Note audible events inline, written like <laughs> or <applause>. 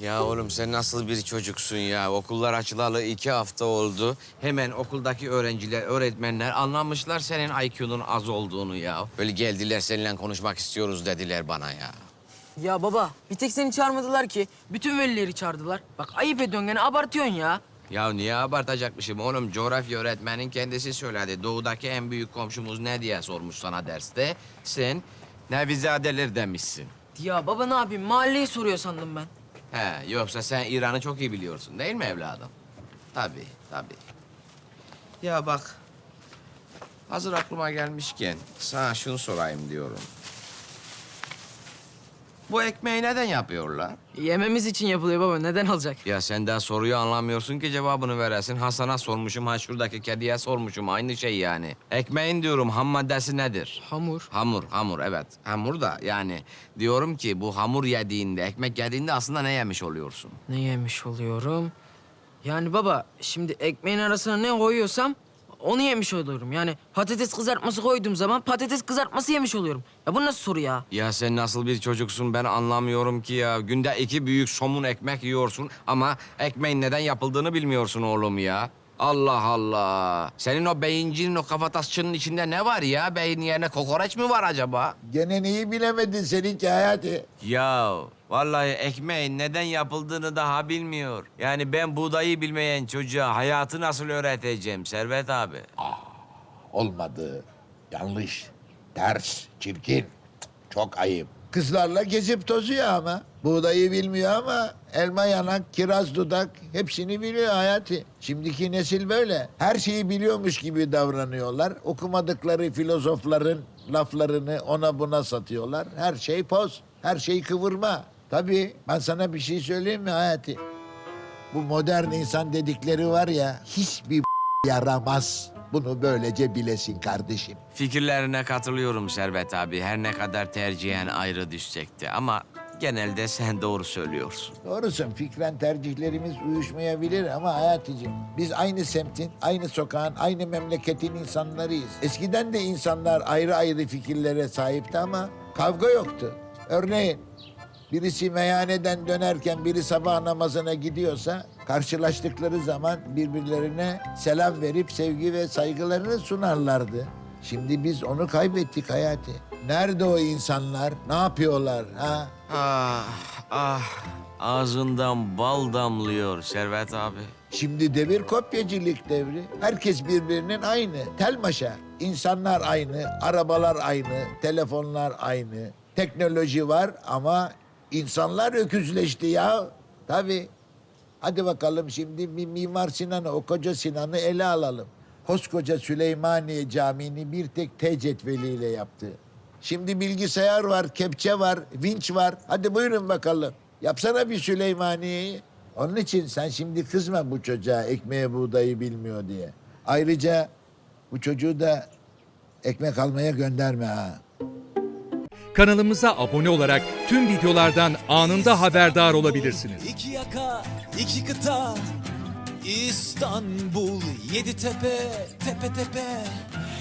Ya oğlum sen nasıl bir çocuksun ya? Okullar açılalı iki hafta oldu. Hemen okuldaki öğrenciler, öğretmenler anlamışlar senin IQ'nun az olduğunu ya. Böyle geldiler seninle konuşmak istiyoruz dediler bana ya. Ya baba bir tek seni çağırmadılar ki. Bütün velileri çağırdılar. Bak ayıp ediyorsun gene abartıyorsun ya. Ya niye abartacakmışım oğlum? Coğrafya öğretmenin kendisi söyledi. Doğudaki en büyük komşumuz ne diye sormuş sana derste. Sen Nevizadeler demişsin. Ya baba ne yapayım mahalleyi soruyor sandım ben. He, yoksa sen İran'ı çok iyi biliyorsun değil mi evladım? Tabii, tabii. Ya bak, hazır aklıma gelmişken sana şunu sorayım diyorum. Bu ekmeği neden yapıyorlar? Yememiz için yapılıyor baba neden alacak? Ya sen daha soruyu anlamıyorsun ki cevabını veresin. Hasan'a sormuşum, ha şuradaki kediye sormuşum. Aynı şey yani. Ekmeğin diyorum ham maddesi nedir? Hamur. Hamur, hamur evet. Hamur da yani diyorum ki bu hamur yediğinde, ekmek yediğinde aslında ne yemiş oluyorsun? Ne yemiş oluyorum? Yani baba şimdi ekmeğin arasına ne koyuyorsam onu yemiş oluyorum. Yani patates kızartması koyduğum zaman patates kızartması yemiş oluyorum. Ya bu nasıl soru ya? Ya sen nasıl bir çocuksun ben anlamıyorum ki ya. Günde iki büyük somun ekmek yiyorsun ama ekmeğin neden yapıldığını bilmiyorsun oğlum ya. Allah Allah. Senin o beyincinin, o kafatasçının içinde ne var ya? Beyin yerine kokoreç mi var acaba? Gene neyi bilemedin seninki Hayati? Ya vallahi ekmeğin neden yapıldığını daha bilmiyor. Yani ben buğdayı bilmeyen çocuğa hayatı nasıl öğreteceğim Servet abi? Olmadı. Yanlış. Ters. Çirkin. Çok ayıp. Kızlarla gezip tozuyor ama. Buğdayı bilmiyor ama elma yanak, kiraz dudak hepsini biliyor Hayati. Şimdiki nesil böyle. Her şeyi biliyormuş gibi davranıyorlar. Okumadıkları filozofların laflarını ona buna satıyorlar. Her şey poz, her şey kıvırma. Tabii ben sana bir şey söyleyeyim mi Hayati? Bu modern insan dedikleri var ya hiçbir <laughs> yaramaz. Bunu böylece bilesin kardeşim. Fikirlerine katılıyorum Servet abi. Her ne kadar tercihen ayrı düşsek de ama genelde sen doğru söylüyorsun. Doğrusun fikren tercihlerimiz uyuşmayabilir ama Hayaticim biz aynı semtin, aynı sokağın, aynı memleketin insanlarıyız. Eskiden de insanlar ayrı ayrı fikirlere sahipti ama kavga yoktu. Örneğin birisi meyhaneden dönerken biri sabah namazına gidiyorsa karşılaştıkları zaman birbirlerine selam verip sevgi ve saygılarını sunarlardı. Şimdi biz onu kaybettik Hayati. Nerede o insanlar? Ne yapıyorlar ha? Ah ah ağzından bal damlıyor Servet abi. Şimdi devir kopyacılık devri. Herkes birbirinin aynı. Tel maşa. İnsanlar aynı, arabalar aynı, telefonlar aynı. Teknoloji var ama insanlar öküzleşti ya. Tabii. Hadi bakalım şimdi bir Mimar Sinan'ı, o koca Sinan'ı ele alalım. Koskoca Süleymaniye Camii'ni bir tek T cetveliyle yaptı. Şimdi bilgisayar var, kepçe var, vinç var. Hadi buyurun bakalım. Yapsana bir Süleymaniye'yi. Onun için sen şimdi kızma bu çocuğa ekmeğe buğdayı bilmiyor diye. Ayrıca bu çocuğu da ekmek almaya gönderme ha. Kanalımıza abone olarak tüm videolardan anında haberdar olabilirsiniz. İki yaka, iki kıta, İstanbul, yedi tepe, tepe tepe.